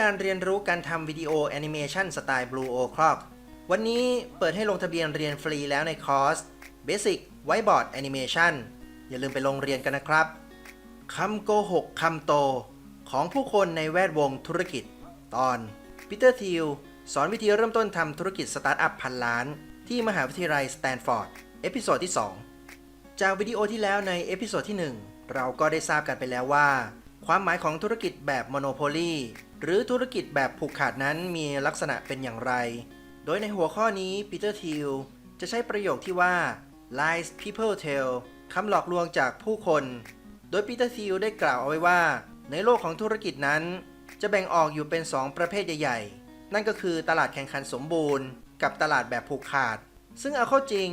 การเรียนรู้การทำวิดีโอแอนิเมชันสไตล์ Blue O Clock วันนี้เปิดให้ลงทะเบียนเรียนฟรีแล้วในคอร์ส Basic Whiteboard Animation อย่าลืมไปลงเรียนกันนะครับคำโกหกคำโต ของผู้คนในแวดวงธุรกิจ ตอนปีเตอร์ทิลสอนวิธีเริ่มต้นทำธุรกิจสตาร์ทอัพพันล้าน ที่มหาวิทยาลัยสแตนฟอร์ดเอพิโซดที่ 2 จากวิดีโอที่แล้วในเอพิโซดที่ 1 เราก็ได้ทราบกันไปแล้วว่า ความหมายของธุรกิจแบบโมโนโพลี หรือธุรกิจแบบผูกขาดนั้นมีลักษณะเป็นอย่างไร โดยในหัวข้อนี้ปีเตอร์ทิลจะใช้ประโยคที่ว่า lies people tell คำหลอกลวงจากผู้คน โดยปีเตอร์ทิลได้กล่าวเอาไว้ว่า ในโลกของธุรกิจนั้น จะแบ่งออกอยู่เป็น 2 ประเภทใหญ่ ๆ นั่นก็คือตลาดแข่งขันสมบูรณ์ กับตลาดแบบผูกขาด ซึ่งเอาเข้าจริง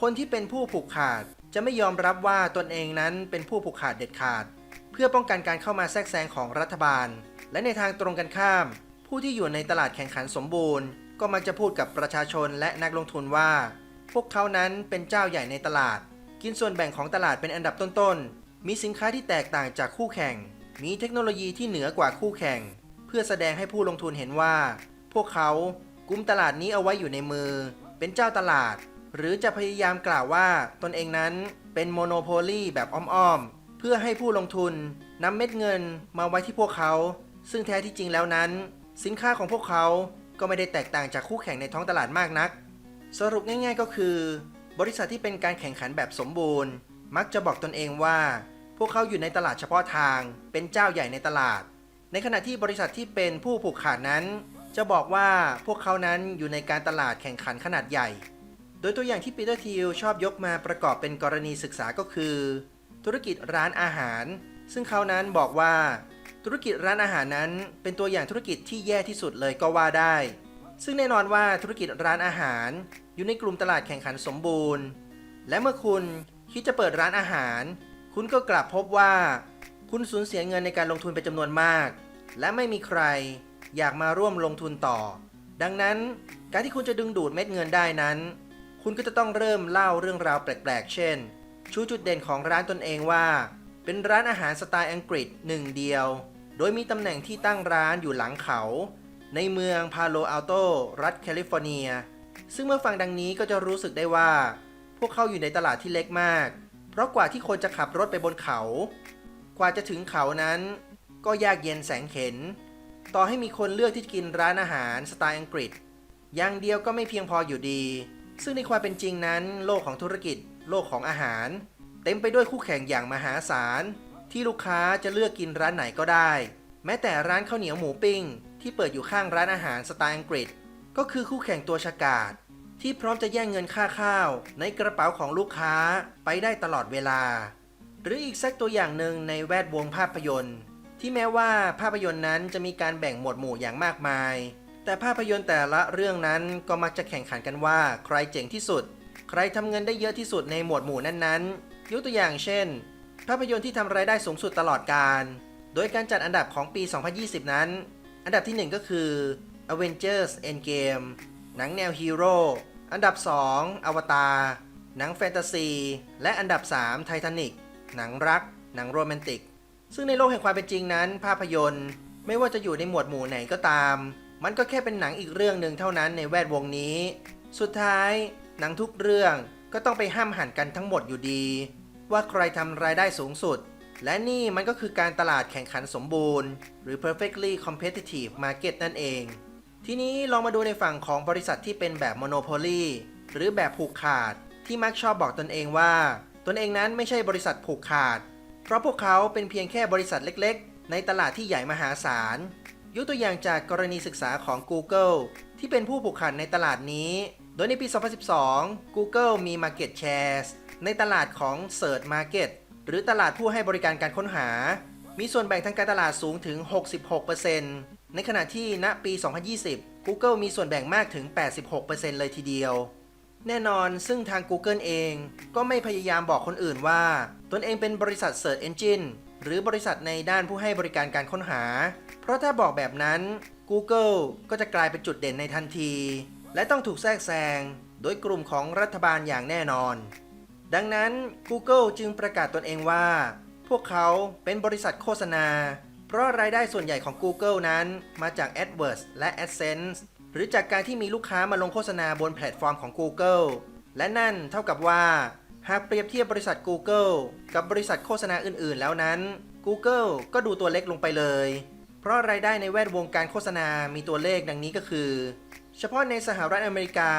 คนที่เป็นผู้ผูกขาดจะไม่ยอมรับว่าตนเองนั้นเป็นผู้ผูกขาดเด็ดขาด เพื่อป้องกันการเข้ามาแทรกแซงของรัฐบาล และในทางตรงกันข้าม ผู้ที่อยู่ในตลาดแข่งขันสมบูรณ์ ก็มักจะพูดกับประชาชนและนักลงทุนว่า พวกเขานั้นเป็นเจ้าใหญ่ในตลาด กินส่วนแบ่งของตลาดเป็นอันดับต้นๆ มีสินค้าที่แตกต่างจากคู่แข่ง มีเทคโนโลยีที่เหนือกว่าคู่แข่ง เพื่อแสดงให้ผู้ลงทุนเห็นว่า พวกเขากุมตลาดนี้เอาไว้อยู่ในมือ เป็นเจ้าตลาด หรือจะพยายามกล่าวว่าตนเองนั้นเป็นโมโนโพลีแบบอ้อมๆเพื่อให้ผู้ลงทุนนำเม็ดเงินมาไว้ที่พวกเขา ซึ่งแท้ที่จริงแล้วนั้น สินค้าของพวกเขาก็ไม่ได้แตกต่างจากคู่แข่งในท้องตลาดมากนัก สรุปง่ายๆก็คือ บริษัทที่เป็นการแข่งขันแบบสมบูรณ์ มักจะบอกตนเองว่า พวกเขาอยู่ในตลาดเฉพาะทาง เป็นเจ้าใหญ่ในตลาด ในขณะที่บริษัทที่เป็นผู้ผูกขาดนั้น จะบอกว่าพวกเขานั้นอยู่ในการตลาดแข่งขันขนาดใหญ่ โดยตัวอย่างที่ปีเตอร์ทิลชอบยกมาประกอบเป็นกรณีศึกษาก็คือ ธุรกิจร้านอาหาร ซึ่งเขานั้นบอกว่า ธุรกิจร้านอาหารนั้นเป็นตัวอย่างธุรกิจที่แย่ที่สุดเลยก็ว่าได้ ซึ่งแน่นอนว่าธุรกิจร้านอาหาร อยู่ในกลุ่มตลาดแข่งขันสมบูรณ์ และเมื่อคุณคิดจะเปิดร้านอาหาร คุณก็กลับพบว่า คุณสูญเสียเงินในการลงทุนเป็นจำนวนมาก และไม่มีใครอยากมาร่วมลงทุนต่อ ดังนั้นการที่คุณจะดึงดูดเม็ดเงินได้นั้น คุณก็จะต้องเริ่มเล่าเรื่องราวแปลกๆ เช่น ชูจุดเด่นของร้านตนเองว่า เป็นร้านอาหารสไตล์อังกฤษหนึ่งเดียว ดยมีตำแหน่งที่ตั้งร้านอยู่หลังเขา ในเมืองพาโลอัลโต รัฐแคลิฟอร์เนีย ซึ่งเมื่อฟังดังนี้ก็จะรู้สึกได้ว่า พวกเขาอยู่ในตลาดที่เล็กมาก เพราะกว่าที่คนจะขับรถไปบนเขา กว่าจะถึงเขานั้น ก็ยากเย็นแสงเข็น ต่อให้มีคนเลือกที่จะกินร้านอาหารสไตล์อังกฤษ อย่างเดียวก็ไม่เพียงพออยู่ดี ซึ่งในความเป็นจริงนั้น โลกของธุรกิจ โลกของอาหาร เต็มไปด้วยคู่แข่งอย่างมหาศาล ที่ลูกค้าจะเลือกกินร้านไหนก็ได้ แม้แต่ร้านข้าวเหนียวหมูปิ้ง ที่เปิดอยู่ข้างร้านอาหารสไตล์อังกฤษ ก็คือคู่แข่งตัวฉกาจที่พร้อมจะแย่งเงินค่าข้าว ในกระเป๋าของลูกค้าไปได้ตลอดเวลา หรืออีกสักตัวอย่างหนึ่งในแวดวงภาพยนตร์ ที่แม้ว่าภาพยนตร์นั้นจะมีการแบ่งหมวดหมู่อย่างมากมาย แต่ภาพยนตร์แต่ละเรื่องนั้นก็มักจะแข่งขันกันว่าใครเจ๋งที่สุด ใครทำเงินได้เยอะที่สุดในหมวดหมู่นั้นๆยกตัวอย่างเช่น ภาพยนตร์ที่ทำรายได้สูงสุดตลอดการ โดยการจัดอันดับของปี 2020 นั้น อันดับที่ 1 ก็คือ Avengers Endgame หนังแนวฮีโร่ อันดับ 2 อวตารหนังแฟนตาซี และอันดับ 3 ไททานิกหนังรัก หนังโรแมนติก ซึ่งในโลกแห่งความเป็นจริงนั้น ภาพยนตร์ ไม่ว่าจะอยู่ในหมวดหมู่ไหนก็ตาม มันก็แค่เป็นหนังอีกเรื่องหนึ่งเท่านั้นในแวดวงนี้ สุดท้าย หนังทุกเรื่องก็ต้องไปห้ามหันกันทั้งหมดอยู่ดี ว่าใครทำรายได้สูงสุด และนี่มันก็คือการตลาดแข่งขันสมบูรณ์ หรือ perfectly competitive market นั่นเอง ทีนี้ลองมาดูในฝั่งของบริษัทที่เป็นแบบ monopoly หรือแบบผูกขาด ที่มักชอบบอกตนเองว่า ตนเองนั้นไม่ใช่บริษัทผูกขาด เพราะพวกเขาเป็นเพียงแค่บริษัทเล็กๆ ในตลาดที่ใหญ่มหาศาลยกตัวอย่างจากกรณีศึกษาของ Google ที่เป็นผู้ผูกขาดในตลาดนี้ โดยในปี 2012 Google มี Market Shares ในตลาดของ Search Market หรือตลาดผู้ให้บริการการค้นหา มีส่วนแบ่งทางการตลาดสูงถึง 66%ในขณะที่ณปี 2020 Google มีส่วนแบ่งมากถึง 86%เลยทีเดียว แน่นอนซึ่งทาง Google เองก็ไม่พยายามบอกคนอื่นว่า ตนเองเป็นบริษัท Search Engine หรือบริษัทในด้านผู้ให้บริการการค้นหา เพราะถ้าบอกแบบนั้น Google ก็จะกลายเป็นจุดเด่นในทันที และต้องถูกแทรกแซง โดยกลุ่มของรัฐบาลอย่างแน่นอน ดังนั้น Google จึงประกาศตนเองว่า พวกเขาเป็นบริษัทโฆษณา เพราะรายได้ส่วนใหญ่ของ Google นั้นมาจาก AdWords และ AdSense หรือจากการที่มีลูกค้ามาลงโฆษณาบนแพลตฟอร์มของ Google และนั่นเท่ากับว่า หากเปรียบเทียบบริษัท Google กับบริษัทโฆษณาอื่น ๆ แล้วนั้น Google ก็ดูตัวเล็กลงไปเลย เพราะรายได้ในแวดวงการโฆษณามีตัวเลขดังนี้ก็คือ เฉพาะในสหรัฐอเมริกา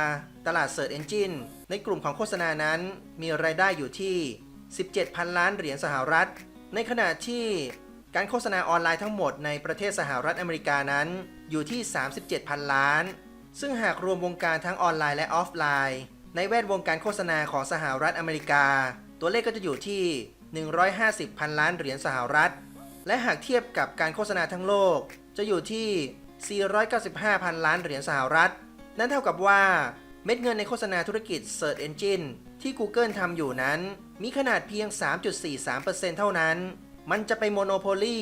ตลาด Search Engine ในกลุ่มของโฆษณานั้น มีรายได้อยู่ที่ 17พันล้านเหรียญสหรัฐ ในขณะที่การโฆษณาออนไลน์ทั้งหมดในประเทศสหรัฐอเมริกานั้นอยู่ที่ 37พันล้าน ซึ่งหากรวมวงการทั้งออนไลน์และออฟไลน์ ในแวดวงการโฆษณาของสหรัฐอเมริกา ตัวเลขก็จะอยู่ที่ 150พันล้านเหรียญสหรัฐ และหากเทียบกับการโฆษณาทั้งโลก จะอยู่ที่ 495พันล้านเหรียญสหรัฐ นั่นเท่ากับว่าเม็ดเงินในโฆษณาธุรกิจ Search Engine ที่ Google ทำอยู่นั้น มีขนาดเพียง 3.43%เท่านั้น มันจะไปโมโนโพลี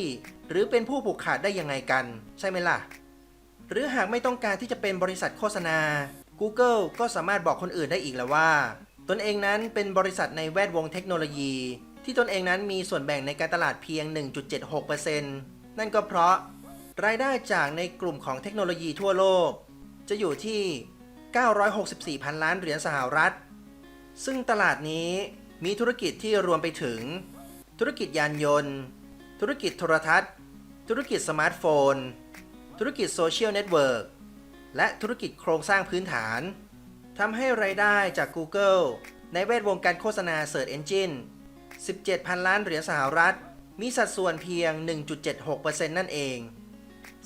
หรือเป็นผู้ผูกขาดได้ยังไงกัน ใช่ไหมล่ะ หรือหากไม่ต้องการที่จะเป็นบริษัทโฆษณา Google ก็สามารถบอกคนอื่นได้อีกแล้วว่า ตนเองนั้นเป็นบริษัทในแวดวงเทคโนโลยี ที่ตนเองนั้นมีส่วนแบ่งในการตลาดเพียง 1.76%นั่นก็เพราะ รายได้จากในกลุ่มของเทคโนโลยีทั่วโลก จะอยู่ที่ 964 พันล้านเหรียญสหรัฐ ซึ่งตลาดนี้มีธุรกิจที่รวมไปถึง ธุรกิจยานยนต์ ธุรกิจโทรทัศน์ ธุรกิจสมาร์ทโฟน ธุรกิจโซเชียลเน็ตเวิร์กและธุรกิจโครงสร้างพื้นฐานทำให้รายได้จาก Google ในแวดวงการโฆษณา Search Engine 17พันล้านเหรียญสหรัฐ มีสัดส่วนเพียง 1.76%นั่นเอง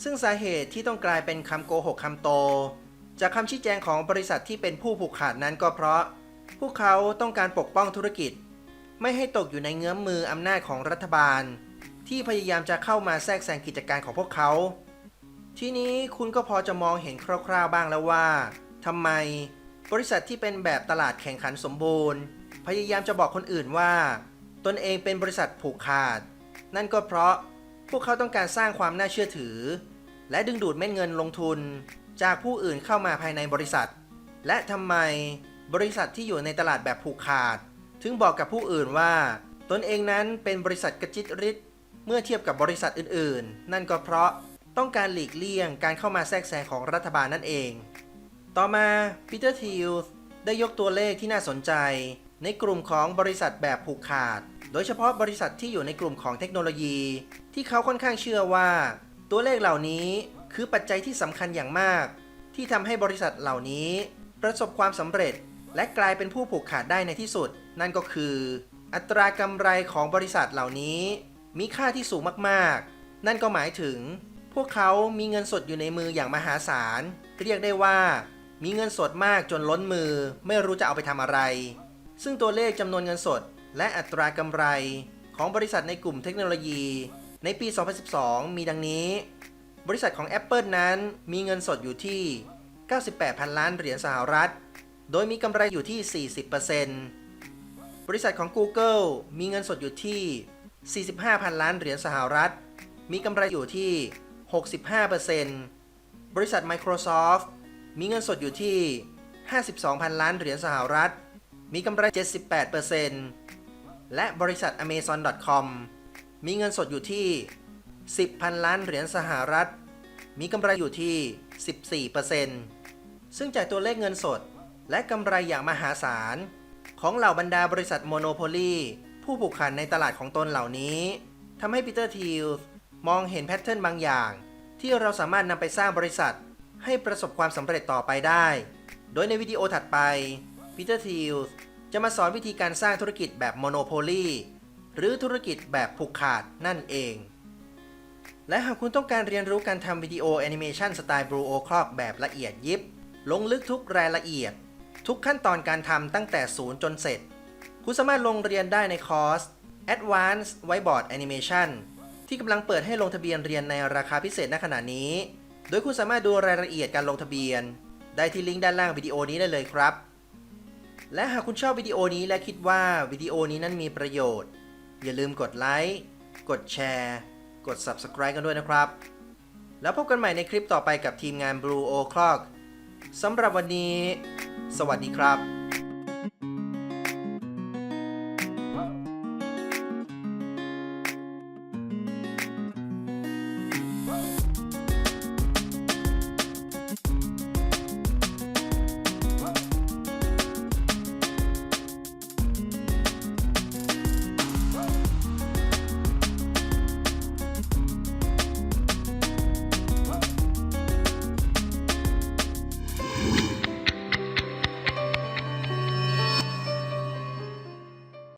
ซึ่งสาเหตุที่ต้องกลายเป็นคำโกหกคำโต จากคำชี้แจงของบริษัทที่เป็นผู้ผูกขาดนั้นก็เพราะ พวกเขาต้องการปกป้องธุรกิจ ไม่ให้ตกอยู่ในเงื้อมมืออำนาจของรัฐบาล ที่พยายามจะเข้ามาแทรกแซงกิจการของพวกเขา ทีนี้คุณก็พอจะมองเห็นคร่าวๆบ้างแล้วว่าทำไมบริษัทที่เป็นแบบตลาดแข่งขันสมบูรณ์ พยายามจะบอกคนอื่นว่า ตนเองเป็นบริษัทผูกขาด นั่นก็เพราะ วกเขาต้องการสร้างความน่าเชื่อถือ และดึงดูดเม็ดเงินลงทุนจากผู้อื่นเข้ามาภายในบริษัท และทำไมบริษัทที่อยู่ในตลาดแบบผูกขาด ถึงบอกกับผู้อื่นว่า ตนเองนั้นเป็นบริษัทกระจิตริดเมื่อเทียบกับบริษัทอื่นๆ นั่นก็เพราะต้องการหลีกเลี่ยงการเข้ามาแทรกแซงของรัฐบาลนั่นเอง ต่อมาปีเตอร์ทิลส์ได้ยกตัวเลขที่น่าสนใจ ในกลุ่มของบริษัทแบบผูกขาด โดยเฉพาะบริษัทที่อยู่ในกลุ่มของเทคโนโลยี ที่เขาค่อนข้างเชื่อว่า ตัวเลขเหล่านี้คือปัจจัยที่สำคัญอย่างมาก ที่ทำให้บริษัทเหล่านี้ ประสบความสำเร็จ และกลายเป็นผู้ผูกขาดได้ในที่สุด นั่นก็คือ อัตรากำไรของบริษัทเหล่านี้ มีค่าที่สูงมากๆ นั่นก็หมายถึง พวกเขามีเงินสดอยู่ในมืออย่างมหาศาล เรียกได้ว่า มีเงินสดมากจนล้นมือ ไม่รู้จะเอาไปทำอะไร ซึ่งตัวเลขจำนวนเงินสด และอัตรากำไรของบริษัทในกลุ่มเทคโนโลยี ในปี 2012 มีดังนี้ บริษัทของ Apple นั้นมีเงินสดอยู่ที่ 98 พันล้านเหรียญสหรัฐ โดยมีกำไรอยู่ที่ 40%บริษัทของ Google มีเงินสดอยู่ที่ 45 พันล้านเหรียญสหรัฐ มีกำไรอยู่ที่ 65%บริษัท Microsoft มีเงินสดอยู่ที่ 52 พันล้านเหรียญสหรัฐ มีกำไร 78% และบริษัท Amazon.com มีเงินสดอยู่ที่ 10พันล้านเหรียญสหรัฐ มีกำไรอยู่ที่ 14%ซึ่งจากตัวเลขเงินสดและกำไรอย่างมหาศาล ของเหล่าบรรดาบริษัทโมโนโพลีผู้ผูกขาดในตลาดของตนเหล่านี้ทำให้ปีเตอร์ทีลส์มองเห็นแพทเทิร์นบางอย่าง ที่เราสามารถนำไปสร้างบริษัท ให้ประสบความสำเร็จต่อไปได้ โดยในวิดีโอถัดไปปีเตอร์ทีลส์ จะมาสอนวิธีการสร้างธุรกิจแบบโมโนโพลีหรือธุรกิจแบบผูกขาดนั่นเอง และหากคุณต้องการเรียนรู้การทำวิดีโอแอนิเมชันสไตล์ Blue o c l o c k แบบละเอียดยิบ ลงลึกทุกรายละเอียด ทุกขั้นตอนการทำตั้งแต่ศูนย์จนเสร็จ คุณสามารถลงเรียนได้ในคอร์ส Advanced Whiteboard Animation ที่กำลังเปิดให้ลงทะเบียนเรียนในราคาพิเศษณขณะนี้ โดยคุณสามารถดูรายละเอียดการลงทะเบียน ได้ที่ลิงก์ด้านล่างวิดีโอนี้ได้เลยครับ และหากคุณชอบวิดีโอนี้และคิดว่าวิดีโอนี้นั้นมีประโยชน์ อย่าลืมกดไลค์กดแชร์ กด Subscribe กันด้วยนะครับ แล้วพบกันใหม่ในคลิปต่อไปกับทีมงาน Blue O Clock สำหรับวันนี้ สวัสดีครับ